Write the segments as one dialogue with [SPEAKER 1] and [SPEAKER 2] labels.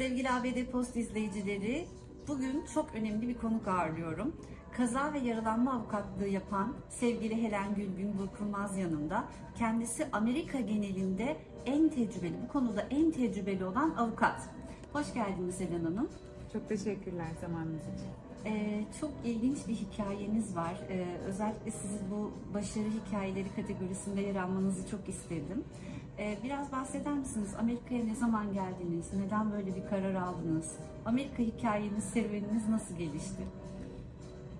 [SPEAKER 1] Sevgili ABD Post izleyicileri, bugün çok önemli bir konuk ağırlıyorum. Kaza ve yaralanma avukatlığı yapan sevgili Helen Gülgün Burkulmaz yanımda. Kendisi Amerika genelinde en tecrübeli, bu konuda en tecrübeli olan avukat. Hoş geldiniz Helen Hanım.
[SPEAKER 2] Çok teşekkürler zamanınız için.
[SPEAKER 1] Ee, çok ilginç bir hikayeniz var. Ee, özellikle sizin bu başarı hikayeleri kategorisinde yer almanızı çok istedim. Ee, biraz bahseder misiniz? Amerika'ya ne zaman geldiniz? Neden böyle bir karar aldınız? Amerika hikayeniz, serüveniniz nasıl gelişti?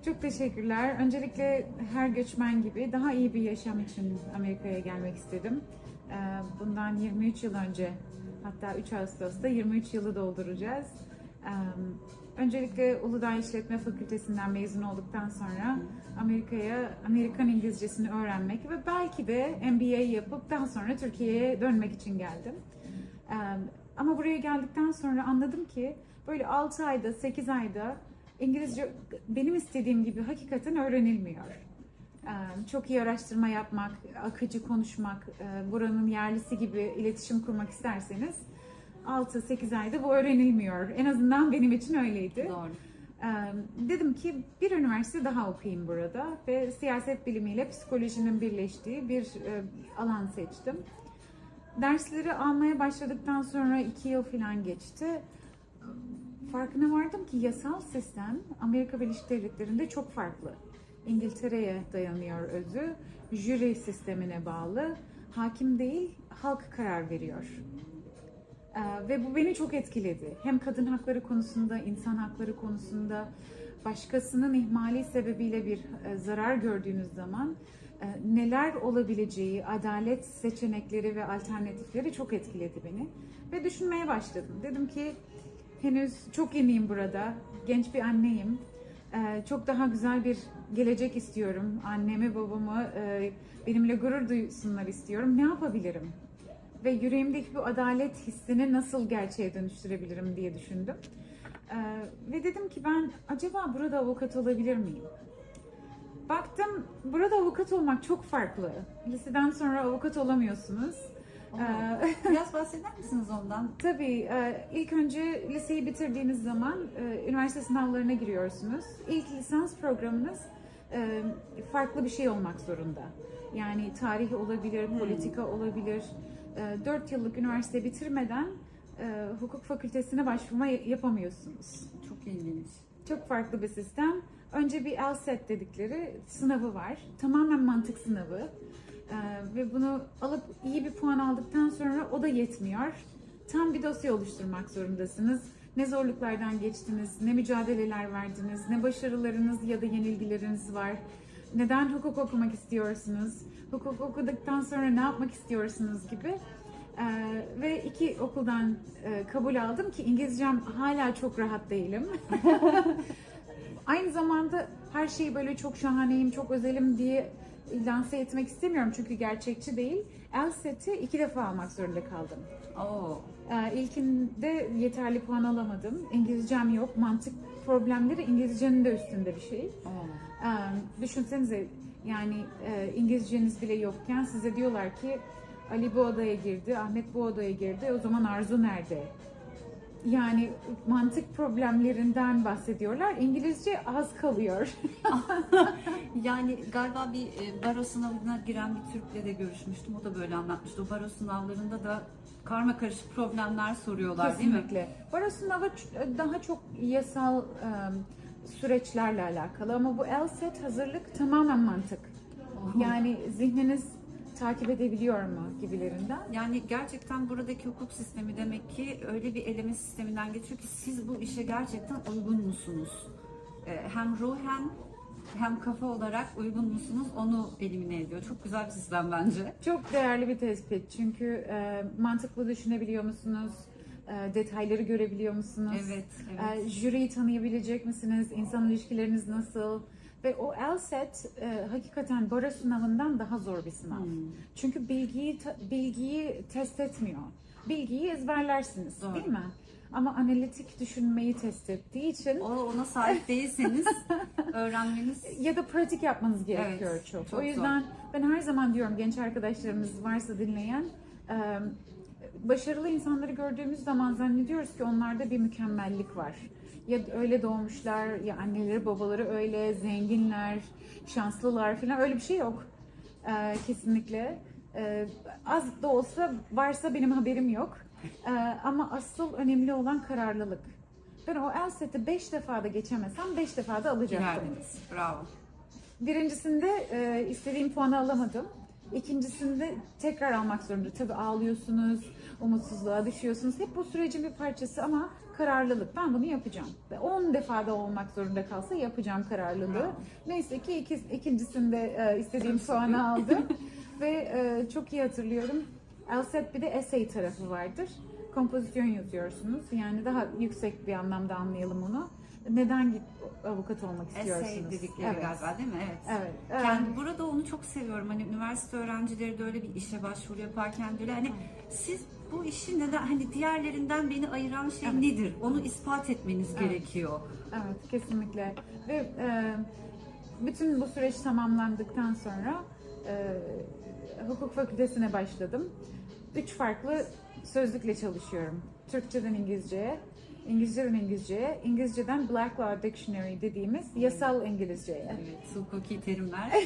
[SPEAKER 2] Çok teşekkürler. Öncelikle her göçmen gibi daha iyi bir yaşam için Amerika'ya gelmek istedim. Ee, Bundan 23 yıl önce, hatta 3 Ağustos'ta 23 yılı dolduracağız. Ee, Öncelikle Uludağ İşletme Fakültesinden mezun olduktan sonra Amerika'ya Amerikan İngilizcesini öğrenmek ve belki de MBA yapıp daha sonra Türkiye'ye dönmek için geldim. Ama buraya geldikten sonra anladım ki böyle 6 ayda, 8 ayda İngilizce benim istediğim gibi hakikaten öğrenilmiyor. Çok iyi araştırma yapmak, akıcı konuşmak, e, buranın yerlisi gibi iletişim kurmak isterseniz 6-8 ayda bu öğrenilmiyor. En azından benim için öyleydi.
[SPEAKER 1] Doğru.
[SPEAKER 2] Dedim ki bir üniversite daha okuyayım burada ve siyaset bilimiyle psikolojinin birleştiği bir alan seçtim. Dersleri almaya başladıktan sonra iki yıl falan geçti. Farkına vardım ki yasal sistem Amerika Birleşik Devletleri'nde çok farklı. İngiltere'ye dayanıyor özü, jüri sistemine bağlı, hakim değil, halk karar veriyor. Ee, ve bu beni çok etkiledi. Hem kadın hakları konusunda, insan hakları konusunda, başkasının ihmali sebebiyle bir e, zarar gördüğünüz zaman e, neler olabileceği, adalet seçenekleri ve alternatifleri çok etkiledi beni. Ve düşünmeye başladım. Dedim ki henüz çok yeniyim burada, genç bir anneyim. Ee, Çok daha güzel bir gelecek istiyorum. Annemi, babamı e, benimle gurur duysunlar istiyorum. Ne yapabilirim? Ve yüreğimdeki bu adalet hissini nasıl gerçeğe dönüştürebilirim diye düşündüm. Ee, ve dedim ki ben acaba burada avukat olabilir miyim? Baktım burada avukat olmak çok farklı. Liseden sonra avukat olamıyorsunuz. Ee,
[SPEAKER 1] Biraz bahseder misiniz ondan?
[SPEAKER 2] Tabii e, ilk önce liseyi bitirdiğiniz zaman e, üniversite sınavlarına giriyorsunuz. İlk lisans programınız e, farklı bir şey olmak zorunda. Yani tarih olabilir, politika olabilir. 4 yıllık üniversite bitirmeden e, hukuk fakültesine başvurma yapamıyorsunuz.
[SPEAKER 1] Çok ilginç.
[SPEAKER 2] Çok farklı bir sistem. Önce bir LSAT dedikleri sınavı var. Tamamen mantık sınavı. Ve bunu alıp iyi bir puan aldıktan sonra o da yetmiyor. Tam bir dosya oluşturmak zorundasınız. Ne zorluklardan geçtiniz, ne mücadeleler verdiniz, ne başarılarınız ya da yenilgileriniz var. Neden hukuk okumak istiyorsunuz? Hukuk okuduktan sonra ne yapmak istiyorsunuz gibi. Ee, ve iki okuldan e, kabul aldım ki İngilizcem hala çok rahat değilim. Aynı zamanda her şeyi böyle çok şahaneyim, çok özelim diye lanse etmek istemiyorum çünkü gerçekçi değil. LSAT'i iki defa almak zorunda kaldım.
[SPEAKER 1] Oo.
[SPEAKER 2] Ee, İlkinde yeterli puan alamadım. İngilizcem yok. Mantık problemleri İngilizcenin de üstünde bir şey. Ee, düşünsenize yani e, İngilizceniz bile yokken size diyorlar ki Ali bu odaya girdi, Ahmet bu odaya girdi. O zaman Arzu nerede? Yani mantık problemlerinden bahsediyorlar. İngilizce az kalıyor.
[SPEAKER 1] Yani galiba bir e, baro sınavına giren bir Türk'le de görüşmüştüm. O da böyle anlatmıştı. O baro sınavlarında da karma karışık problemler soruyorlar değil mi?
[SPEAKER 2] Kesinlikle. Baro sınavı ç- daha çok yasal e, süreçlerle alakalı ama bu LSAT hazırlık tamamen mantık. Yani zihniniz takip edebiliyor mu gibilerinden.
[SPEAKER 1] Yani gerçekten buradaki hukuk sistemi demek ki öyle bir eleme sisteminden geçiyor ki siz bu işe gerçekten uygun musunuz? Ee, Hem ruhen hem kafa olarak uygun musunuz onu elimine ediyor. Çok güzel bir sistem bence.
[SPEAKER 2] Çok değerli bir tespit çünkü e, mantıklı düşünebiliyor musunuz? E, detayları görebiliyor musunuz?
[SPEAKER 1] Evet, evet.
[SPEAKER 2] E, jüriyi tanıyabilecek misiniz? İnsan ilişkileriniz nasıl? Ve o LSAT e, hakikaten baro sınavından daha zor bir sınav.
[SPEAKER 1] Hmm.
[SPEAKER 2] Çünkü bilgiyi bilgiyi test etmiyor. Bilgiyi ezberlersiniz
[SPEAKER 1] Doğru.
[SPEAKER 2] değil mi? Ama analitik düşünmeyi test ettiği için
[SPEAKER 1] O ona sahip değilseniz öğrenmeniz
[SPEAKER 2] ya da pratik yapmanız gerekiyor
[SPEAKER 1] Evet,
[SPEAKER 2] çok.
[SPEAKER 1] çok
[SPEAKER 2] O yüzden ben her zaman diyorum genç arkadaşlarımız varsa dinleyen e, başarılı insanları gördüğümüz zaman zannediyoruz ki onlarda bir mükemmellik var. Ya öyle doğmuşlar, ya anneleri babaları öyle, zenginler, şanslılar falan öyle bir şey yok. Ee, kesinlikle. Ee, az da olsa varsa benim haberim yok. Ee, ama asıl önemli olan kararlılık. Ben o LSAT'i 5 defa da geçemesem 5 defa da alacaktım.
[SPEAKER 1] Girerdiniz. Bravo.
[SPEAKER 2] Birincisinde e, istediğim puanı alamadım. İkincisinde tekrar almak zorunda. Tabii ağlıyorsunuz, umutsuzluğa düşüyorsunuz. Hep bu sürecin bir parçası ama kararlılık. Ben bunu yapacağım. Ve 10 defada olmak zorunda kalsa yapacağım kararlılığı. Neyse ki iki, ikincisinde e, istediğim puanı aldım. Ve e, çok iyi hatırlıyorum. LSAT bir de essay tarafı vardır. Kompozisyon yazıyorsunuz. Yani daha yüksek bir anlamda anlayalım onu. Neden git avukat olmak istiyorsunuz?
[SPEAKER 1] Dedikleri
[SPEAKER 2] Evet.
[SPEAKER 1] galiba değil mi? Evet.
[SPEAKER 2] Evet.
[SPEAKER 1] Yani burada onu çok seviyorum. Hani üniversite öğrencileri de öyle bir işe başvuru yaparken böyle hani siz bu işi neden hani diğerlerinden beni ayıran şey
[SPEAKER 2] Evet.
[SPEAKER 1] nedir? Onu ispat etmeniz
[SPEAKER 2] Evet.
[SPEAKER 1] gerekiyor.
[SPEAKER 2] Evet, kesinlikle. Ve e, bütün bu süreç tamamlandıktan sonra e, hukuk fakültesine başladım. Üç farklı sözlükle çalışıyorum. Türkçeden İngilizceye, İngilizceden İngilizceye, İngilizceden Black Law Dictionary dediğimiz yasal İngilizceye.
[SPEAKER 1] Evet, hukuki terimler.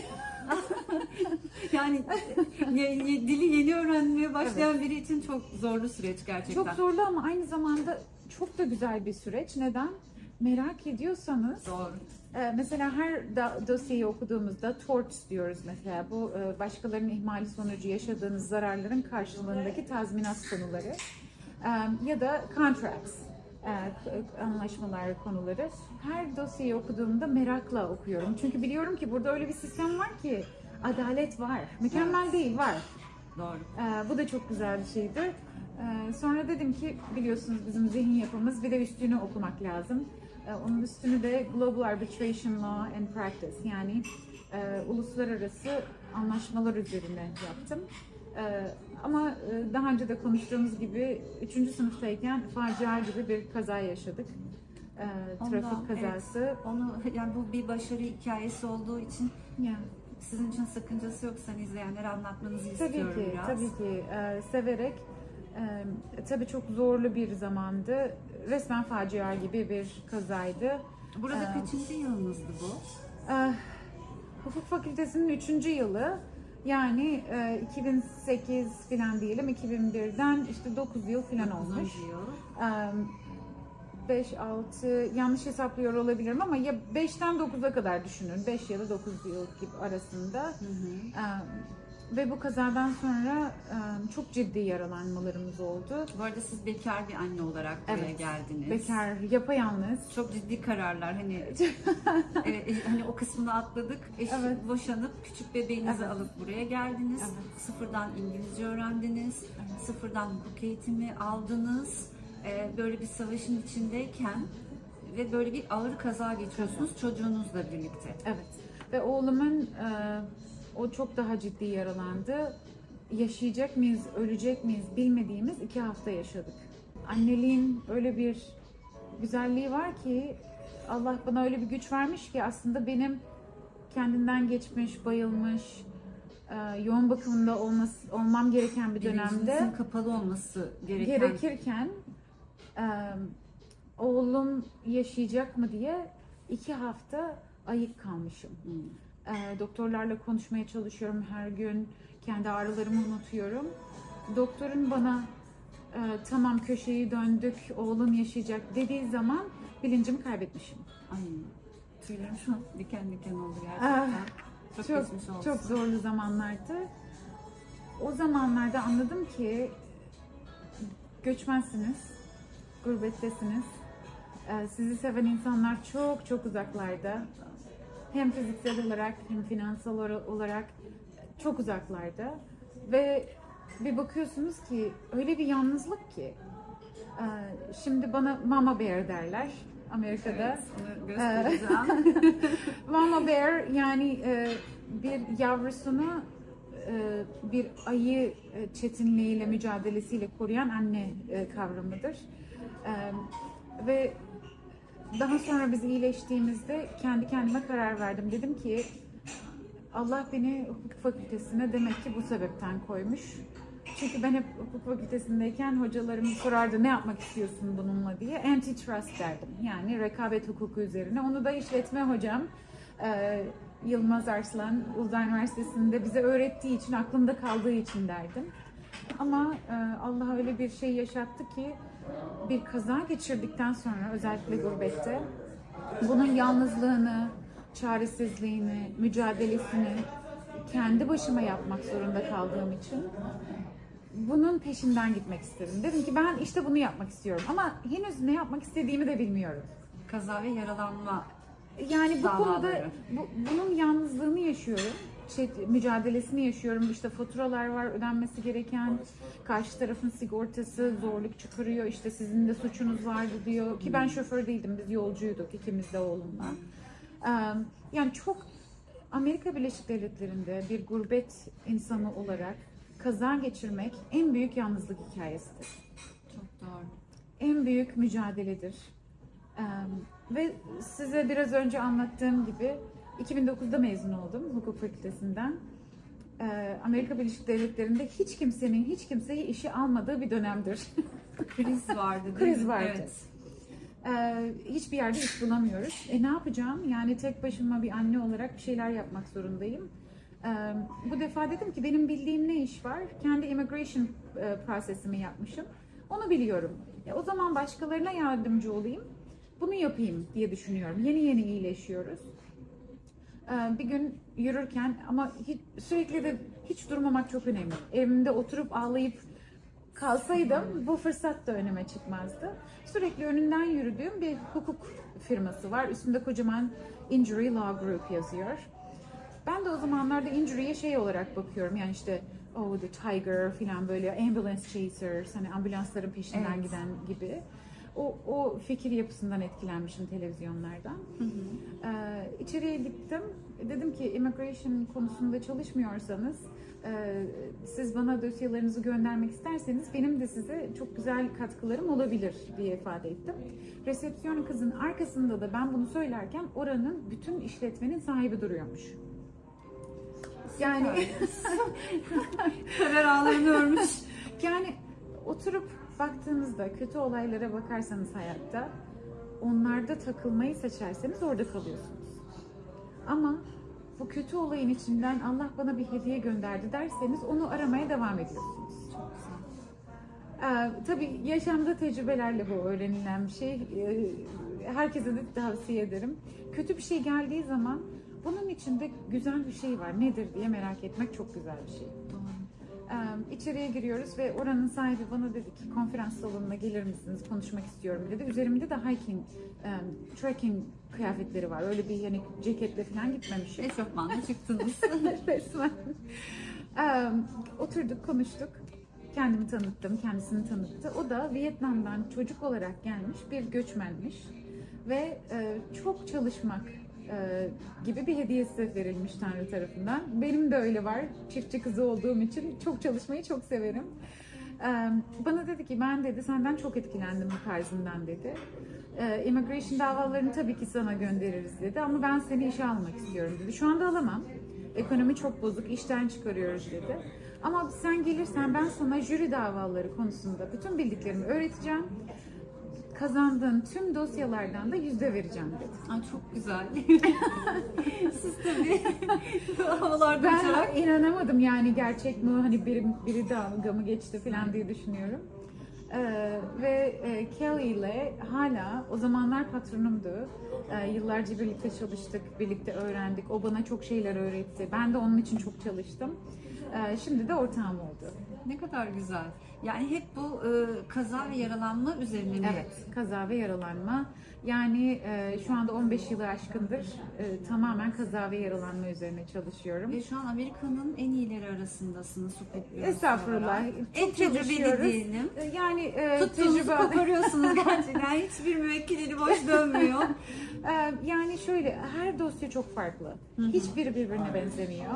[SPEAKER 1] yani ye- ye- dili yeni öğrenmeye başlayan biri için çok zorlu süreç gerçekten.
[SPEAKER 2] Çok zorlu ama aynı zamanda çok da güzel bir süreç. Neden? Merak ediyorsanız
[SPEAKER 1] Doğru.
[SPEAKER 2] Ee, Mesela her da- dosyayı okuduğumuzda torts diyoruz mesela. Bu e, başkalarının ihmali sonucu yaşadığınız zararların karşılığındaki tazminat konuları. Ee, Ya da contracts, e, anlaşmalar konuları. Her dosyayı okuduğumda merakla okuyorum. Çünkü biliyorum ki burada öyle bir sistem var ki adalet var. Mükemmel değil, var.
[SPEAKER 1] Doğru.
[SPEAKER 2] Ee, bu da çok güzel bir şeydi. Ee, sonra dedim ki biliyorsunuz bizim zihin yapımız bir de üstünü okumak lazım. Ee, onun üstünü de Global Arbitration Law and Practice yani e, uluslararası anlaşmalar üzerine yaptım. Ee, ama e, daha önce de konuştuğumuz gibi 3. sınıftayken facia gibi bir kaza yaşadık. Ee,
[SPEAKER 1] Ondan,
[SPEAKER 2] trafik kazası.
[SPEAKER 1] Onu yani bu bir başarı hikayesi olduğu için
[SPEAKER 2] Ya.
[SPEAKER 1] sizin için sakıncası yoksa izleyenlere anlatmanızı
[SPEAKER 2] Tabii
[SPEAKER 1] istiyorum
[SPEAKER 2] ki,
[SPEAKER 1] biraz.
[SPEAKER 2] tabii ki e, severek. E, tabii çok zorlu bir zamandı. Resmen facia gibi bir kazaydı.
[SPEAKER 1] Burada
[SPEAKER 2] Ee,
[SPEAKER 1] kaçıncı yılınızdı bu?
[SPEAKER 2] E, hukuk fakültesinin üçüncü yılı. Yani e, 2008 falan diyelim, 2001'den işte 9 yıl falan olmuş. E, 5, 6, yanlış hesaplıyor olabilirim ama ya 5'ten 9'a kadar düşünün. 5 ya da 9 yıl gibi arasında.
[SPEAKER 1] Hı hı.
[SPEAKER 2] Ee, ve bu kazadan sonra e, çok ciddi yaralanmalarımız oldu.
[SPEAKER 1] Bu arada siz bekar bir anne olarak buraya
[SPEAKER 2] Evet.
[SPEAKER 1] geldiniz.
[SPEAKER 2] Bekar, yapayalnız.
[SPEAKER 1] Çok ciddi kararlar hani evet, e, hani o kısmını atladık. Eş,
[SPEAKER 2] Evet.
[SPEAKER 1] boşanıp küçük bebeğinizi
[SPEAKER 2] Evet.
[SPEAKER 1] alıp buraya geldiniz.
[SPEAKER 2] Evet.
[SPEAKER 1] Sıfırdan İngilizce öğrendiniz. Sıfırdan hukuk eğitimi aldınız. Böyle bir savaşın içindeyken ve böyle bir ağır kaza geçiyorsunuz çocuğunuzla birlikte.
[SPEAKER 2] Evet. Ve oğlumun e, o çok daha ciddi yaralandı. Yaşayacak mıyız, ölecek miyiz bilmediğimiz iki hafta yaşadık. Anneliğin öyle bir güzelliği var ki Allah bana öyle bir güç vermiş ki aslında benim kendinden geçmiş, bayılmış, e, yoğun bakımında olması, olmam gereken bir dönemde
[SPEAKER 1] kapalı olması gereken
[SPEAKER 2] gerekirken e, oğlum yaşayacak mı diye iki hafta ayık kalmışım.
[SPEAKER 1] Hmm.
[SPEAKER 2] E, doktorlarla konuşmaya çalışıyorum her gün. Kendi ağrılarımı unutuyorum. Doktorun bana e, tamam köşeyi döndük, oğlum yaşayacak dediği zaman bilincimi kaybetmişim.
[SPEAKER 1] Ay tüylerim şu an diken diken oldu
[SPEAKER 2] Ah,
[SPEAKER 1] gerçekten. çok,
[SPEAKER 2] Çok
[SPEAKER 1] olsun.
[SPEAKER 2] çok zorlu zamanlardı. O zamanlarda anladım ki göçmensiniz, gurbettesiniz. Ee, Sizi seven insanlar çok çok uzaklarda. Hem fiziksel olarak hem finansal olarak çok uzaklarda. Ve bir bakıyorsunuz ki öyle bir yalnızlık ki. Ee, Şimdi bana mama bear derler Amerika'da.
[SPEAKER 1] Evet, göstereceğim.
[SPEAKER 2] Mama bear yani e, bir yavrusunu e, bir ayı e, çetinliğiyle mücadelesiyle koruyan anne e, kavramıdır. E, ve daha sonra biz iyileştiğimizde kendi kendime karar verdim. Dedim ki Allah beni hukuk fakültesine demek ki bu sebepten koymuş. Çünkü ben hep hukuk fakültesindeyken hocalarım sorardı ne yapmak istiyorsun bununla diye. Antitrust derdim. Yani rekabet hukuku üzerine. Onu da işletme hocam e, Yılmaz Arslan Uludağ Üniversitesi'nde bize öğrettiği için, aklımda kaldığı için derdim. Ama e, Allah öyle bir şey yaşattı ki bir kaza geçirdikten sonra özellikle gurbette bunun yalnızlığını, çaresizliğini, mücadelesini kendi başıma yapmak zorunda kaldığım için bunun peşinden gitmek istedim. Dedim ki ben işte bunu yapmak istiyorum ama henüz ne yapmak istediğimi de bilmiyorum.
[SPEAKER 1] Kaza ve yaralanma
[SPEAKER 2] Yani bu konuda bu, bunun yalnızlığını yaşıyorum. Şey, mücadelesini yaşıyorum. İşte faturalar var ödenmesi gereken. Karşı tarafın sigortası zorluk çıkarıyor. İşte sizin de suçunuz vardı diyor. Ki ben şoför değildim. Biz yolcuyduk ikimiz de oğlumla. Yani çok Amerika Birleşik Devletleri'nde bir gurbet insanı olarak kaza geçirmek en büyük yalnızlık hikayesidir
[SPEAKER 1] çok doğru.
[SPEAKER 2] en büyük mücadeledir. Ve size biraz önce anlattığım gibi 2009'da mezun oldum hukuk fakültesinden. Ee, Amerika Birleşik Devletleri'nde hiç kimsenin hiç kimseyi işe almadığı bir dönemdir.
[SPEAKER 1] Kriz vardı değil
[SPEAKER 2] Kriz
[SPEAKER 1] mi?
[SPEAKER 2] vardı.
[SPEAKER 1] Evet.
[SPEAKER 2] Ee, hiçbir yerde iş bulamıyoruz. E ne yapacağım? Yani tek başıma bir anne olarak bir şeyler yapmak zorundayım. Ee, bu defa dedim ki benim bildiğim ne iş var? Kendi immigration e, prosesimi yapmışım. Onu biliyorum. E, o zaman başkalarına yardımcı olayım. Bunu yapayım diye düşünüyorum. Yeni yeni iyileşiyoruz. Ee, bir gün yürürken ama hiç, sürekli de hiç durmamak çok önemli. Evimde oturup ağlayıp kalsaydım bu fırsat da önüme çıkmazdı. Sürekli önünden yürüdüğüm bir hukuk firması var. Üstünde kocaman Injury Law Group yazıyor. Ben de o zamanlarda injury'ye şey olarak bakıyorum. Yani işte oh the tiger falan böyle ambulance chasers hani ambulansların peşinden
[SPEAKER 1] Evet.
[SPEAKER 2] giden gibi. O, o fikir yapısından etkilenmişim televizyonlardan. Ee, içeriye gittim. Dedim ki immigration konusunda çalışmıyorsanız e, siz bana dosyalarınızı göndermek isterseniz benim de size çok güzel katkılarım olabilir diye ifade ettim. Resepsiyon kızın arkasında da ben bunu söylerken oranın bütün işletmenin sahibi duruyormuş. Yani
[SPEAKER 1] Karar ağlarını örmüş.
[SPEAKER 2] Yani oturup baktığınızda kötü olaylara bakarsanız hayatta onlarda takılmayı seçerseniz orada kalıyorsunuz. Ama bu kötü olayın içinden Allah bana bir hediye gönderdi derseniz onu aramaya devam ediyorsunuz. Ee, tabii yaşamda tecrübelerle bu öğrenilen bir şey. Ee, herkese de tavsiye ederim. Kötü bir şey geldiği zaman bunun içinde güzel bir şey var. Nedir diye merak etmek çok güzel bir şey. İçeriye giriyoruz ve oranın sahibi bana dedi ki konferans salonuna gelir misiniz konuşmak istiyorum dedi. Üzerimde de hiking, um, trekking kıyafetleri var. Öyle bir yani ceketle falan gitmemişim.
[SPEAKER 1] Eşofmanla çıktınız.
[SPEAKER 2] Resmen. Ee, oturduk, konuştuk. Kendimi tanıttım, kendisini tanıttı. O da Vietnam'dan çocuk olarak gelmiş bir göçmenmiş. Ve e, çok çalışmak e, gibi bir hediyesi verilmiş Tanrı tarafından. Benim de öyle var. Çiftçi kızı olduğum için çok çalışmayı çok severim. Ee, Bana dedi ki ben dedi senden çok etkilendim bu tarzından dedi. Ee, Immigration davalarını tabii ki sana göndeririz dedi ama ben seni işe almak istiyorum dedi. Şu anda alamam. Ekonomi çok bozuk, işten çıkarıyoruz dedi. Ama sen gelirsen ben sana jüri davaları konusunda bütün bildiklerimi öğreteceğim. Kazandığın tüm dosyalardan da yüzde vereceğim dedi.
[SPEAKER 1] Ay çok güzel. Siz tabii havalarda
[SPEAKER 2] Ben
[SPEAKER 1] uçarak
[SPEAKER 2] inanamadım yani gerçek mi hani biri, biri dalga mı geçti falan diye düşünüyorum. Ee, ve e, Kelly ile hala o zamanlar patronumdu. Ee, yıllarca birlikte çalıştık, birlikte öğrendik. O bana çok şeyler öğretti. Ben de onun için çok çalıştım. Ee, şimdi de ortağım oldu.
[SPEAKER 1] ne kadar güzel. Yani hep bu e, kaza ve yaralanma üzerine mi?
[SPEAKER 2] Evet, kaza ve yaralanma. Yani e, şu anda 15 yılı aşkındır e, tamamen kaza ve yaralanma üzerine çalışıyorum.
[SPEAKER 1] Ve şu an Amerika'nın en iyileri arasındasınız hukuk bürosu
[SPEAKER 2] Estağfurullah.
[SPEAKER 1] olarak.
[SPEAKER 2] Çok
[SPEAKER 1] En tecrübeli
[SPEAKER 2] çalışıyoruz. E, Yani e,
[SPEAKER 1] Tuttuğunuzu
[SPEAKER 2] tecrübe
[SPEAKER 1] koparıyorsunuz gerçekten. Hiçbir müvekkil eli boş dönmüyor.
[SPEAKER 2] Ee, Yani şöyle her dosya çok farklı. Hiçbiri birbirine benzemiyor.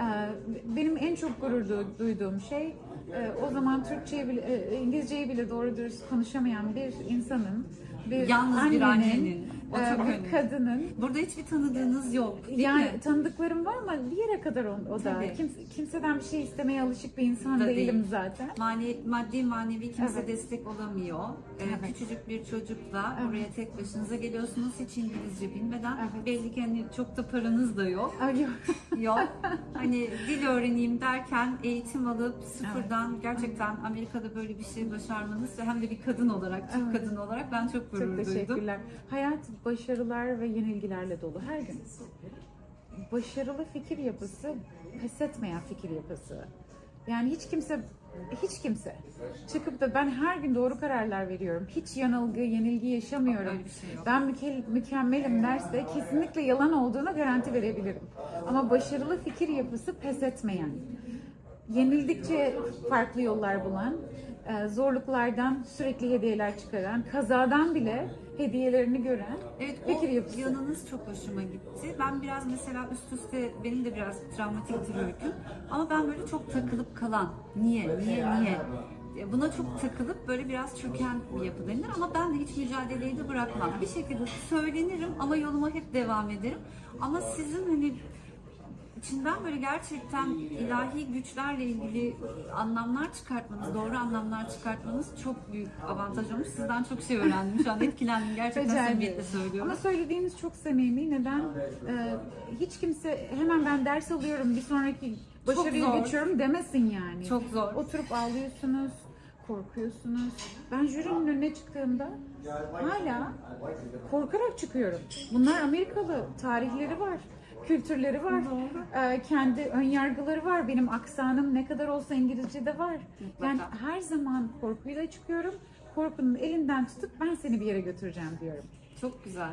[SPEAKER 2] Ee, Benim en çok gurur du- duyduğum şey e, o zaman Türkçeyi bile, e, İngilizceyi bile doğru dürüst konuşamayan bir insanın bir
[SPEAKER 1] Yalnız bir annenin.
[SPEAKER 2] E,
[SPEAKER 1] çok
[SPEAKER 2] bir kadının
[SPEAKER 1] Burada hiçbir tanıdığınız yok değil
[SPEAKER 2] yani
[SPEAKER 1] mi?
[SPEAKER 2] tanıdıklarım var ama bir yere kadar o, o da.
[SPEAKER 1] Tabii.
[SPEAKER 2] Kimse, kimseden bir şey istemeye alışık bir insan
[SPEAKER 1] Da
[SPEAKER 2] değilim
[SPEAKER 1] değil.
[SPEAKER 2] zaten.
[SPEAKER 1] Mane, maddi manevi kimse
[SPEAKER 2] Evet.
[SPEAKER 1] destek olamıyor. Ee,
[SPEAKER 2] Evet.
[SPEAKER 1] Küçücük bir çocukla
[SPEAKER 2] Evet.
[SPEAKER 1] oraya tek başınıza geliyorsunuz hiç İngilizce bilmeden.
[SPEAKER 2] Evet.
[SPEAKER 1] Belli ki hani çok da paranız da yok.
[SPEAKER 2] Yok.
[SPEAKER 1] Yok. Hani dil öğreneyim derken eğitim alıp sıfırdan gerçekten Amerika'da böyle bir şey başarmanız ve hem de bir kadın olarak, Türk
[SPEAKER 2] Evet.
[SPEAKER 1] kadın olarak ben çok gurur
[SPEAKER 2] Çok
[SPEAKER 1] duydum.
[SPEAKER 2] teşekkürler. Hayat başarılar ve yenilgilerle dolu her gün. Başarılı fikir yapısı, pes etmeyen fikir yapısı. Yani hiç kimse hiç kimse çıkıp da ben her gün doğru kararlar veriyorum. Hiç yanılgı, yenilgi yaşamıyorum.
[SPEAKER 1] Şey.
[SPEAKER 2] Ben müke- mükemmelim derse kesinlikle yalan olduğuna garanti verebilirim. Ama başarılı fikir yapısı pes etmeyen, yenildikçe farklı yollar bulan, zorluklardan sürekli hediyeler çıkaran, kazadan bile hediyelerini gören
[SPEAKER 1] Evet
[SPEAKER 2] fikir yapısı.
[SPEAKER 1] yanınız çok hoşuma gitti. Ben biraz mesela üst üste benim de biraz travmatiktir öyküm. Ama ben böyle çok takılıp kalan. Niye? Niye? Niye? E, Buna çok takılıp böyle biraz çöken bir yapı denir ama ben de hiç mücadeleyi de bırakmam. Bir şekilde söylenirim ama yoluma hep devam ederim. Ama sizin hani içinden böyle gerçekten ilahi güçlerle ilgili anlamlar çıkartmanız, doğru anlamlar çıkartmanız çok büyük avantaj olmuş. Sizden çok şey öğrendim. Şu an etkilendim. Gerçekten
[SPEAKER 2] Rica
[SPEAKER 1] samimiyetle söylüyorum.
[SPEAKER 2] Ama söylediğiniz çok samimi. Neden? Ee, hiç kimse hemen ben ders alıyorum bir sonraki başarıya geçiyorum demesin yani.
[SPEAKER 1] Çok zor.
[SPEAKER 2] Oturup ağlıyorsunuz, korkuyorsunuz. Ben jürinin önüne çıktığımda hala korkarak çıkıyorum. Bunlar Amerikalı, tarihleri var, kültürleri var, Ee, kendi ön yargıları var. Benim aksanım ne kadar olsa İngilizce'de var. Yani
[SPEAKER 1] Mutlaka.
[SPEAKER 2] her zaman korkuyla çıkıyorum. Korkunun elinden tutup ben seni bir yere götüreceğim diyorum.
[SPEAKER 1] Çok güzel.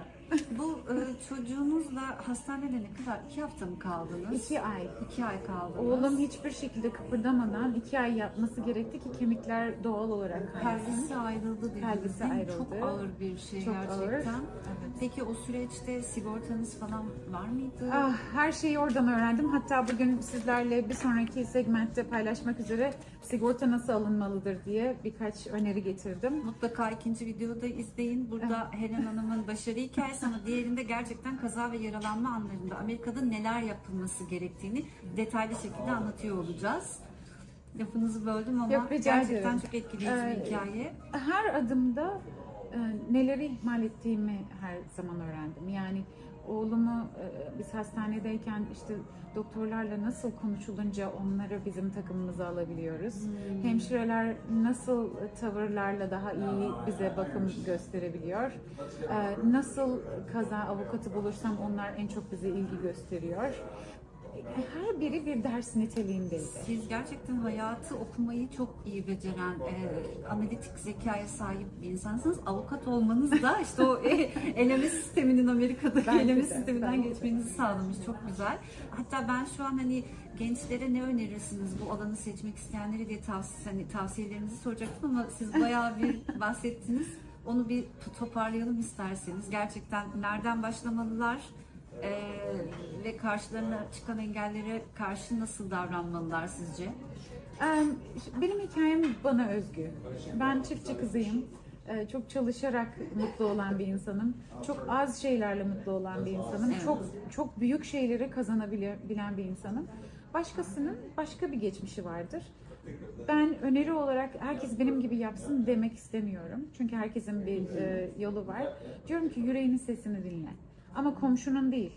[SPEAKER 1] Bu e, çocuğunuzla hastanede ne kadar? İki hafta mı kaldınız?
[SPEAKER 2] İki ay.
[SPEAKER 1] İki ay kaldınız.
[SPEAKER 2] Oğlum hiçbir şekilde kıpırdamadan iki ay yatması gerekti ki kemikler doğal olarak kaynasın.
[SPEAKER 1] Pelvisi ayrıldı dediniz.
[SPEAKER 2] Pelvisi
[SPEAKER 1] değil mi?
[SPEAKER 2] ayrıldı.
[SPEAKER 1] Çok ağır bir şey
[SPEAKER 2] Çok
[SPEAKER 1] gerçekten.
[SPEAKER 2] ağır. Evet.
[SPEAKER 1] Peki o süreçte sigortanız falan var mıydı?
[SPEAKER 2] Ah, her şeyi oradan öğrendim. Hatta bugün sizlerle bir sonraki segmentte paylaşmak üzere sigorta nasıl alınmalıdır diye birkaç öneri getirdim.
[SPEAKER 1] Mutlaka ikinci videoyu da izleyin. Burada Helen Hanım'ın başarı hikayesi ama diğerinde gerçekten kaza ve yaralanma anlarında Amerika'da neler yapılması gerektiğini detaylı şekilde anlatıyor olacağız. Lafınızı böldüm ama
[SPEAKER 2] Yok,
[SPEAKER 1] gerçekten
[SPEAKER 2] ederim.
[SPEAKER 1] çok etkileyici
[SPEAKER 2] Ee,
[SPEAKER 1] bir hikaye.
[SPEAKER 2] Her adımda e, neleri ihmal ettiğimi her zaman öğrendim. Yani oğlumu e, biz hastanedeyken işte doktorlarla nasıl konuşulunca onları bizim takımımıza alabiliyoruz. Hemşireler nasıl tavırlarla daha iyi bize bakım gösterebiliyor. E, Nasıl kaza avukatı bulursam onlar en çok bize ilgi gösteriyor. Her biri bir ders niteliğindeydi.
[SPEAKER 1] Siz gerçekten hayatı okumayı çok iyi beceren, e, analitik zekaya sahip bir insansınız. Avukat olmanız da işte o e, eleme sisteminin Amerika'daki
[SPEAKER 2] Bence
[SPEAKER 1] eleme
[SPEAKER 2] de,
[SPEAKER 1] sisteminden geçmenizi sağlamış. Çok güzel. Hatta ben şu an hani gençlere ne önerirsiniz bu alanı seçmek isteyenlere diye tavsiye, hani tavsiyelerinizi soracaktım ama siz bayağı bir bahsettiniz. Onu bir toparlayalım isterseniz. Gerçekten nereden başlamalılar? E, ve karşılarına çıkan engellere karşı nasıl davranmalılar sizce?
[SPEAKER 2] Em, Benim hikayem bana özgü. Ben çiftçi kızıyım. Ee, Çok çalışarak mutlu olan bir insanım. Çok az şeylerle mutlu olan bir insanım. Çok çok büyük şeyleri kazanabilen bir insanım. Başkasının başka bir geçmişi vardır. Ben öneri olarak herkes benim gibi yapsın demek istemiyorum. Çünkü herkesin bir e, yolu var. Diyorum ki yüreğinin sesini dinle. Ama komşunun değil.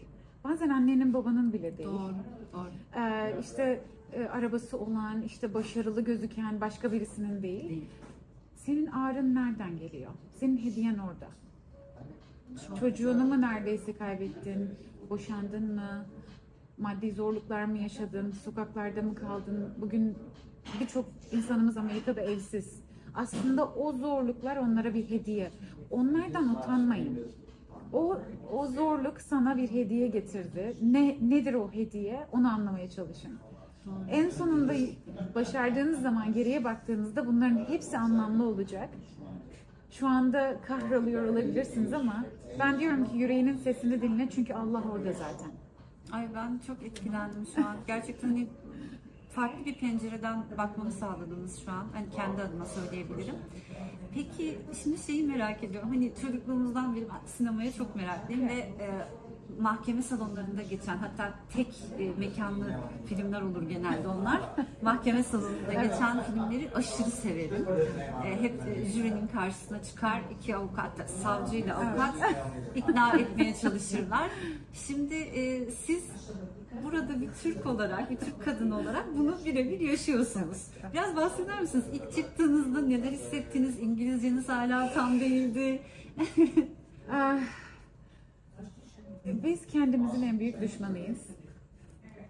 [SPEAKER 2] Bazen annenin babanın bile değil.
[SPEAKER 1] Doğru, doğru.
[SPEAKER 2] Ee, işte e, arabası olan, işte başarılı gözüken başka birisinin değil.
[SPEAKER 1] Değil.
[SPEAKER 2] Senin ağrın nereden geliyor? Senin hediyen orada.
[SPEAKER 1] Çok
[SPEAKER 2] Çocuğunu mu neredeyse kaybettin? Boşandın mı? Maddi zorluklar mı yaşadın? Sokaklarda mı kaldın? Bugün birçok insanımız Amerika'da evsiz. Aslında o zorluklar onlara bir hediye. Onlardan utanmayın. O o zorluk sana bir hediye getirdi. Ne nedir o hediye? Onu anlamaya çalışın. En sonunda başardığınız zaman geriye baktığınızda bunların hepsi anlamlı olacak. Şu anda kahroluyor olabilirsiniz ama ben diyorum ki yüreğinin sesini dinle çünkü Allah orada zaten.
[SPEAKER 1] Ay ben çok etkilendim şu an. Gerçekten farklı bir pencereden bakmamı sağladınız şu an. Hani kendi adıma söyleyebilirim. Peki şimdi şeyi merak ediyorum. Hani çocukluğumuzdan beri ben sinemaya çok meraklıyım ve e, mahkeme salonlarında geçen hatta tek e, mekanlı filmler olur genelde onlar. mahkeme salonunda geçen filmleri aşırı severim. E, hep e, jürinin karşısına çıkar iki avukat, savcıyla avukat ikna etmeye çalışırlar. Şimdi e, siz burada bir Türk olarak, bir Türk kadını olarak bunu birebir yaşıyorsunuz. Biraz bahseder misiniz? İlk çıktığınızda neler hissettiniz? İngilizceniz hala tam değildi.
[SPEAKER 2] Ah, Biz kendimizin en büyük düşmanıyız.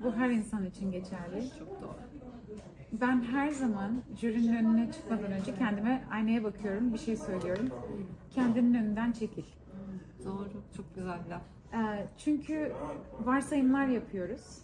[SPEAKER 2] Bu her insan için geçerli.
[SPEAKER 1] Çok doğru.
[SPEAKER 2] Ben her zaman jürinin önüne çıkmadan önce kendime aynaya bakıyorum, bir şey söylüyorum. Kendinin önünden çekil.
[SPEAKER 1] Doğru. Çok güzel bir laf.
[SPEAKER 2] Ee, Çünkü varsayımlar yapıyoruz.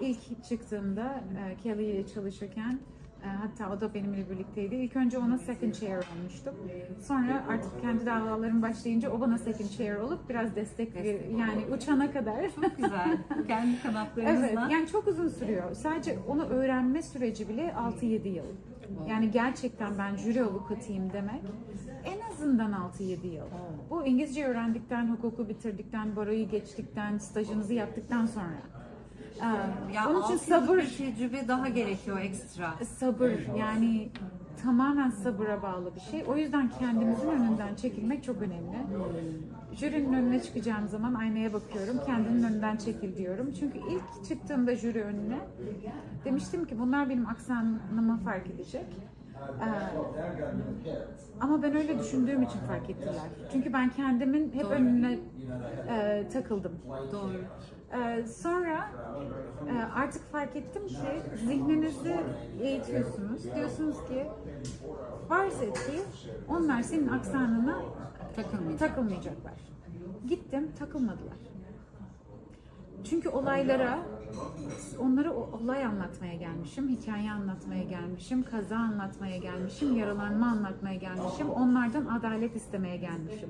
[SPEAKER 2] İlk çıktığımda e, Kelly ile çalışırken e, hatta o da benimle birlikteydi. İlk önce ona second chair olmuştum. Sonra artık kendi davalarım başlayınca o bana second chair olup biraz destek ver, yani uçana kadar.
[SPEAKER 1] Çok güzel. Kendi kanatlarınızla.
[SPEAKER 2] Evet, yani çok uzun sürüyor. Sadece onu öğrenme süreci bile 6-7 yıl. Yani gerçekten ben jüri avukatıyım demek en azından 6-7 yıl. Bu İngilizce öğrendikten, hukuku bitirdikten, baroyu geçtikten, stajınızı yaptıktan sonra. Ee,
[SPEAKER 1] Ya
[SPEAKER 2] Onun için sabır,
[SPEAKER 1] tecrübe daha gerekiyor ekstra.
[SPEAKER 2] sabır yani tamamen sabıra bağlı bir şey. O yüzden kendimizin önünden çekilmek çok önemli. Jürinin önüne çıkacağım zaman aynaya bakıyorum. Kendinin önünden çekil diyorum. Çünkü ilk çıktığımda jüri önüne demiştim ki bunlar benim aksanımı fark edecek. Ee, ama ben öyle düşündüğüm için fark ettiler. Çünkü ben kendimin hep
[SPEAKER 1] Doğru.
[SPEAKER 2] önüne e, takıldım.
[SPEAKER 1] Doğru.
[SPEAKER 2] Ee, sonra e, artık fark ettim ki zihninizi eğitiyorsunuz. Diyorsunuz ki farz et ki onlar senin aksanına
[SPEAKER 1] Takılmayacak.
[SPEAKER 2] takılmayacaklar. Gittim takılmadılar. Çünkü olaylara onlara olay anlatmaya gelmişim, hikaye anlatmaya gelmişim, kaza anlatmaya gelmişim, yaralanma anlatmaya gelmişim, onlardan adalet istemeye gelmişim.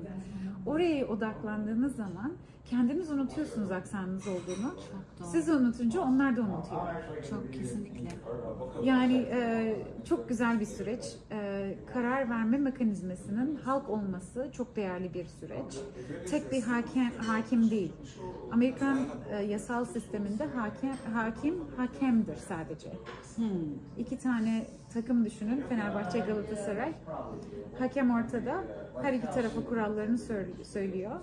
[SPEAKER 2] Oraya odaklandığınız zaman kendiniz unutuyorsunuz aksanınız olduğunu.
[SPEAKER 1] doğru.
[SPEAKER 2] Siz unutunca onlar da unutuyor.
[SPEAKER 1] Çok kesinlikle.
[SPEAKER 2] Yani e, çok güzel bir süreç. E, karar verme mekanizmasının halk olması çok değerli bir süreç. Tek bir hakim, hakim değil. Amerikan e, yasal sisteminde hakim, hakim hakemdir sadece.
[SPEAKER 1] Hmm.
[SPEAKER 2] İki tane takım düşünün. Fenerbahçe, Galatasaray. Hakem ortada. Her iki tarafa kurallarını söylüyor.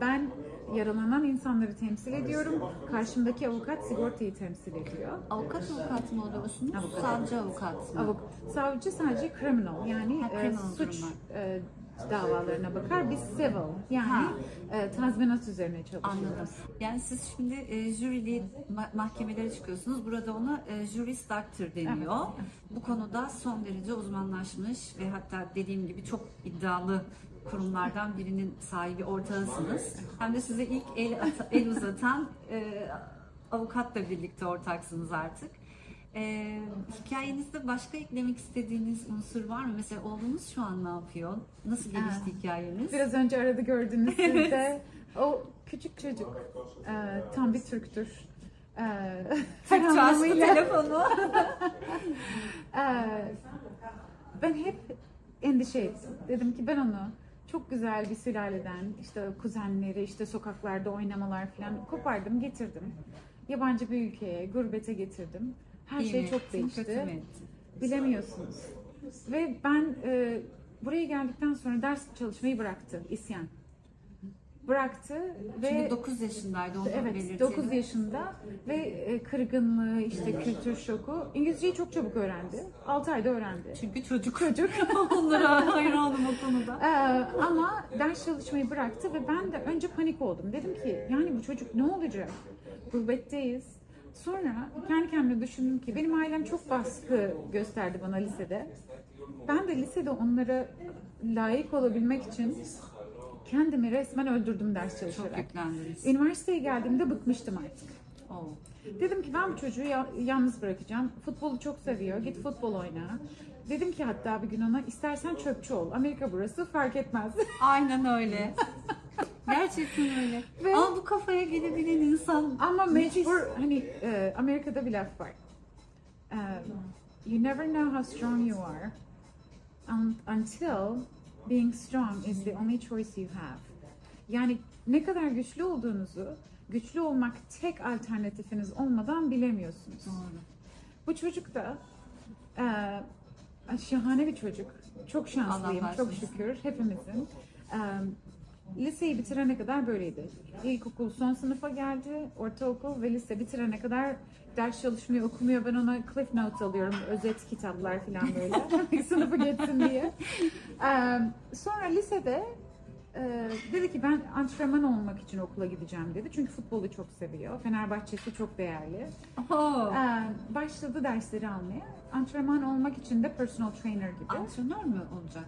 [SPEAKER 2] Ben yaralanan insanları temsil ediyorum. Karşımdaki avukat sigortayı temsil ediyor.
[SPEAKER 1] Avukat avukat mı oluyorsunuz?
[SPEAKER 2] Avukat.
[SPEAKER 1] Savcı avukat mı?
[SPEAKER 2] Avuk, savcı sadece criminal yani
[SPEAKER 1] Ha,
[SPEAKER 2] e,
[SPEAKER 1] criminal
[SPEAKER 2] suç
[SPEAKER 1] durumlar.
[SPEAKER 2] e, davalarına bakar. Biz civil yani
[SPEAKER 1] Ha.
[SPEAKER 2] e, tazminat üzerine çalışıyoruz.
[SPEAKER 1] Anladım. Yani siz şimdi e, jürili ma- mahkemelere çıkıyorsunuz. Burada ona e, juris doctor deniyor. Bu konuda son derece uzmanlaşmış ve hatta dediğim gibi çok iddialı kurumlardan birinin sahibi ortağısınız. Hem de size ilk el, el uzatan e, avukatla birlikte ortaksınız artık. E, hikayenizde başka eklemek istediğiniz unsur var mı? Mesela oğlunuz şu an ne yapıyor? Nasıl gelişti hikayeniz?
[SPEAKER 2] Biraz önce arada gördüğünüz sizde o küçük çocuk e, tam bir Türktür. E, her
[SPEAKER 1] Türkçe açtı
[SPEAKER 2] anlamıyla-
[SPEAKER 1] telefonu.
[SPEAKER 2] Ee, ben hep endişe ettim. Dedim ki ben onu çok güzel bir sülaleden, işte kuzenleri, işte sokaklarda oynamalar falan kopardım, getirdim. Yabancı bir ülkeye, gurbete getirdim. Her
[SPEAKER 1] İyi
[SPEAKER 2] şey
[SPEAKER 1] mi
[SPEAKER 2] çok değişti. Bilemiyorsunuz. Ve ben e, buraya geldikten sonra ders çalışmayı bıraktı, isyan. Bıraktı ve
[SPEAKER 1] Çünkü 9 yaşındaydı onu
[SPEAKER 2] Evet,
[SPEAKER 1] belirtelim.
[SPEAKER 2] 9 yaşında ve e, kırgınlığı, işte kültür şoku. İngilizceyi çok çabuk öğrendi. 6 ayda öğrendi.
[SPEAKER 1] Çünkü çocuk.
[SPEAKER 2] Çocuk.
[SPEAKER 1] Onlara hayranım o konuda.
[SPEAKER 2] Ee, ama ders çalışmayı bıraktı ve ben de önce panik oldum. Dedim ki yani bu çocuk ne olacak? Gurbetteyiz. Sonra kendi kendime düşündüm ki benim ailem çok baskı gösterdi bana lisede. Ben de lisede onlara layık olabilmek için kendimi resmen öldürdüm ders
[SPEAKER 1] Çok
[SPEAKER 2] çalışarak.
[SPEAKER 1] yüklendiniz.
[SPEAKER 2] Üniversiteye geldiğimde bıkmıştım artık.
[SPEAKER 1] Oo.
[SPEAKER 2] Dedim ki ben bu çocuğu ya- yalnız bırakacağım. Futbolu çok seviyor. Git futbol oyna. Dedim ki hatta bir gün ona istersen çöpçü ol. Amerika burası fark etmez.
[SPEAKER 1] Aynen öyle. Gerçekten öyle.
[SPEAKER 2] Ve-
[SPEAKER 1] Ama bu kafaya gelebilen insan
[SPEAKER 2] Ama
[SPEAKER 1] Nefis.
[SPEAKER 2] mecbur hani e, Amerika'da bir laf var. E, you never know how strong you are un- until being strong is the only choice you have. Yani ne kadar güçlü olduğunuzu, güçlü olmak tek alternatifiniz olmadan bilemiyorsunuz.
[SPEAKER 1] Doğru.
[SPEAKER 2] Bu çocuk da e, şahane bir çocuk. Çok şanslıyım, çok şükür hepimizin. E, liseyi bitirene kadar böyleydi. İlkokul son sınıfa geldi, ortaokul ve lise bitirene kadar ders çalışmıyor, okumuyor. Ben ona cliff notes alıyorum, özet kitaplar falan böyle. Sınıfı geçsin diye. Sonra lisede e, dedi ki ben antrenman olmak için okula gideceğim dedi. Çünkü futbolu çok seviyor. Fenerbahçesi çok değerli. Ee, başladı dersleri almaya. Antrenman olmak için de personal trainer gibi.
[SPEAKER 1] Antrenör mü olacak?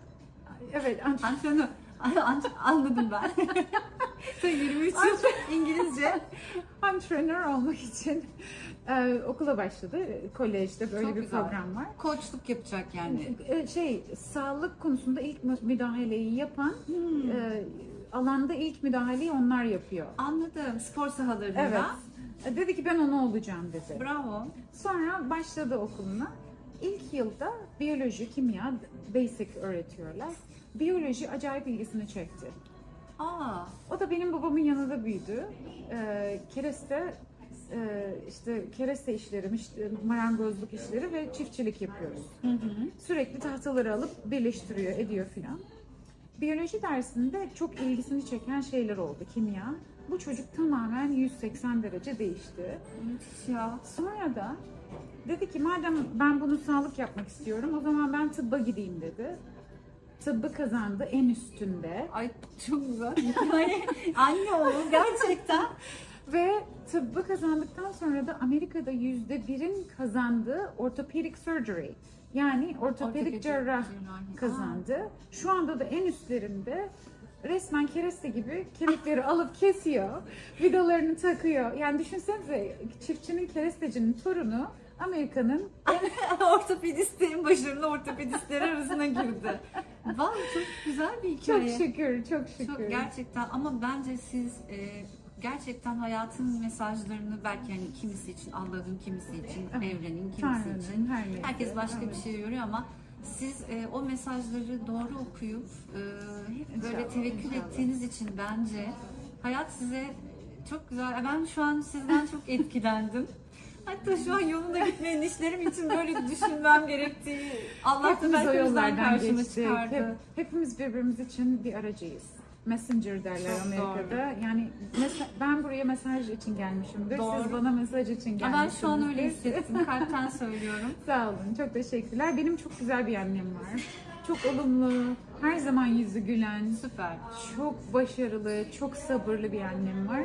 [SPEAKER 2] evet.
[SPEAKER 1] Antrenör. Anladım ben. Sen 23 yıl İngilizce.
[SPEAKER 2] antrenör olmak için e, okula başladı. Kolejde böyle
[SPEAKER 1] Çok
[SPEAKER 2] bir
[SPEAKER 1] güzel.
[SPEAKER 2] program var.
[SPEAKER 1] Koçluk yapacak yani.
[SPEAKER 2] E, şey, sağlık konusunda ilk mü- müdahaleyi yapan,
[SPEAKER 1] Hmm.
[SPEAKER 2] e, alanda ilk müdahaleyi onlar yapıyor.
[SPEAKER 1] Anladım. Spor sahalarında.
[SPEAKER 2] Evet. E, Dedi ki ben onu olacağım dedi.
[SPEAKER 1] Bravo.
[SPEAKER 2] Sonra başladı okuluna. İlk yılda biyoloji, kimya, basic öğretiyorlar. Biyoloji acayip ilgisini çekti.
[SPEAKER 1] Aa.
[SPEAKER 2] O da benim babamın yanında büyüdü. Ee, kereste e, işte kereste işleri, işte marangozluk işleri ve çiftçilik yapıyoruz.
[SPEAKER 1] Hı hı.
[SPEAKER 2] Sürekli tahtaları alıp birleştiriyor, ediyor filan. Biyoloji dersinde çok ilgisini çeken şeyler oldu. Kimya. Bu çocuk tamamen 180 derece değişti.
[SPEAKER 1] Müthiş ya.
[SPEAKER 2] Sonra da dedi ki madem ben bunu sağlık yapmak istiyorum o zaman ben tıbba gideyim dedi. Tıbbı kazandı en üstünde
[SPEAKER 1] Ay çok güzel. Yani anne oğul gerçekten.
[SPEAKER 2] ve tıbbı kazandıktan sonra da Amerika'da yüzde birin kazandığı orthopedic surgery yani ortopedik cerrah kazandı. Şu anda da en üstlerinde resmen kereste gibi kemikleri alıp kesiyor, vidalarını takıyor. Yani düşünsenize çiftçinin kerestecinin torunu Amerika'nın
[SPEAKER 1] Ortopedistlerin başarılı ortopedistler arasına girdi. Vallahi çok güzel bir
[SPEAKER 2] çok
[SPEAKER 1] hikaye.
[SPEAKER 2] şükür, çok şükür.
[SPEAKER 1] Çok gerçekten ama bence siz e, gerçekten hayatın mesajlarını belki hani kimisi için Allah'ın kimisi için evrenin kimisi
[SPEAKER 2] Tanrı'nın
[SPEAKER 1] için
[SPEAKER 2] her
[SPEAKER 1] herkes başka
[SPEAKER 2] Evet.
[SPEAKER 1] bir şey görüyor ama siz e, o mesajları doğru okuyup e, hep böyle
[SPEAKER 2] İnşallah,
[SPEAKER 1] tevekkül
[SPEAKER 2] inşallah.
[SPEAKER 1] ettiğiniz için bence hayat size çok güzel. Ben şu an sizden çok etkilendim. Hatta şu an yolunda gitmeyen işlerim için böyle düşünmem gerektiği Allah da
[SPEAKER 2] Hepimiz o
[SPEAKER 1] belki
[SPEAKER 2] yollardan
[SPEAKER 1] karşıma
[SPEAKER 2] geçtik.
[SPEAKER 1] çıkardı.
[SPEAKER 2] Hep, hepimiz birbirimiz için bir aracıyız. Messenger derler
[SPEAKER 1] Çok
[SPEAKER 2] Amerika'da. Yani mesa- ben buraya mesaj için gelmişimdir.
[SPEAKER 1] Doğru.
[SPEAKER 2] Siz bana mesaj için
[SPEAKER 1] Ya
[SPEAKER 2] gelmişsiniz.
[SPEAKER 1] ben şu an öyle hissettim. Kalpten söylüyorum.
[SPEAKER 2] Sağ olun. Çok teşekkürler. Benim çok güzel bir annem var. Çok olumlu, her zaman yüzü gülen,
[SPEAKER 1] Süper.
[SPEAKER 2] çok başarılı, çok sabırlı bir annem var.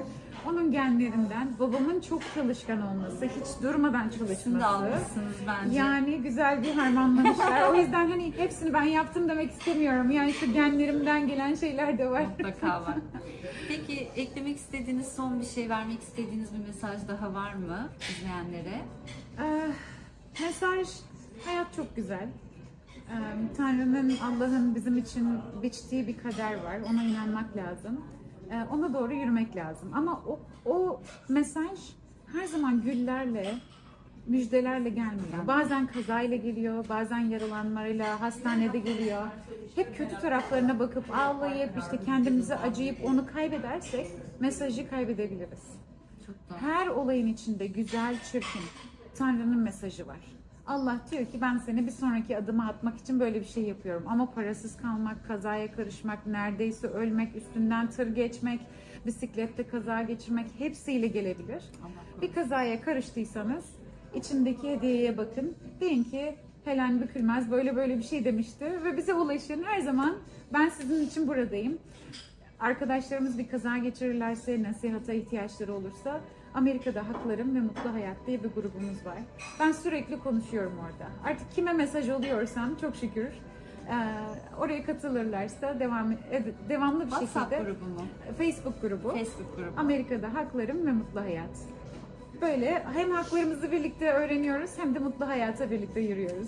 [SPEAKER 2] Onun genlerinden babamın çok çalışkan olması, hiç durmadan
[SPEAKER 1] Şunu da
[SPEAKER 2] çalışması.
[SPEAKER 1] almışsınız bence.
[SPEAKER 2] Yani güzel bir harmanlamışlar. o yüzden hani hepsini ben yaptım demek istemiyorum. Yani şu genlerimden gelen şeyler de var.
[SPEAKER 1] Mutlaka var. Peki eklemek istediğiniz son bir şey, vermek istediğiniz bir mesaj daha var mı izleyenlere?
[SPEAKER 2] Ee, mesaj, hayat çok güzel. Tanrı'nın, Allah'ın bizim için biçtiği bir kader var. Ona inanmak lazım. Ee, ona doğru yürümek lazım. Ama o, o mesaj her zaman güllerle, müjdelerle gelmiyor. Bazen kazayla geliyor, bazen yaralanmayla, hastanede geliyor. Hep kötü taraflarına bakıp ağlayıp işte kendimize acıyıp onu kaybedersek mesajı kaybedebiliriz. Her olayın içinde güzel, çirkin Tanrı'nın mesajı var. Allah diyor ki ben seni bir sonraki adıma atmak için böyle bir şey yapıyorum. Ama parasız kalmak, kazaya karışmak, neredeyse ölmek, üstünden tır geçmek, bisiklette kaza geçirmek hepsiyle gelebilir. Bir kazaya karıştıysanız içindeki hediyeye bakın. Deyin ki Helen Bükülmez böyle böyle bir şey demişti ve bize ulaşın. Her zaman ben sizin için buradayım. Arkadaşlarımız bir kaza geçirirlerse, nasihata ihtiyaçları olursa Amerika'da Haklarım ve Mutlu Hayat diye bir grubumuz var. Ben sürekli konuşuyorum orada. Artık kime mesaj oluyorsam çok şükür eee, oraya katılırlarsa devam ed- devamlı bir
[SPEAKER 1] WhatsApp
[SPEAKER 2] şekilde
[SPEAKER 1] grubu mu?
[SPEAKER 2] Facebook grubu.
[SPEAKER 1] Facebook grubu.
[SPEAKER 2] Amerika'da Haklarım ve Mutlu Hayat. Böyle hem haklarımızı birlikte öğreniyoruz hem de mutlu hayata birlikte yürüyoruz.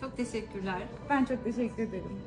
[SPEAKER 1] Çok teşekkürler.
[SPEAKER 2] Ben çok teşekkür ederim.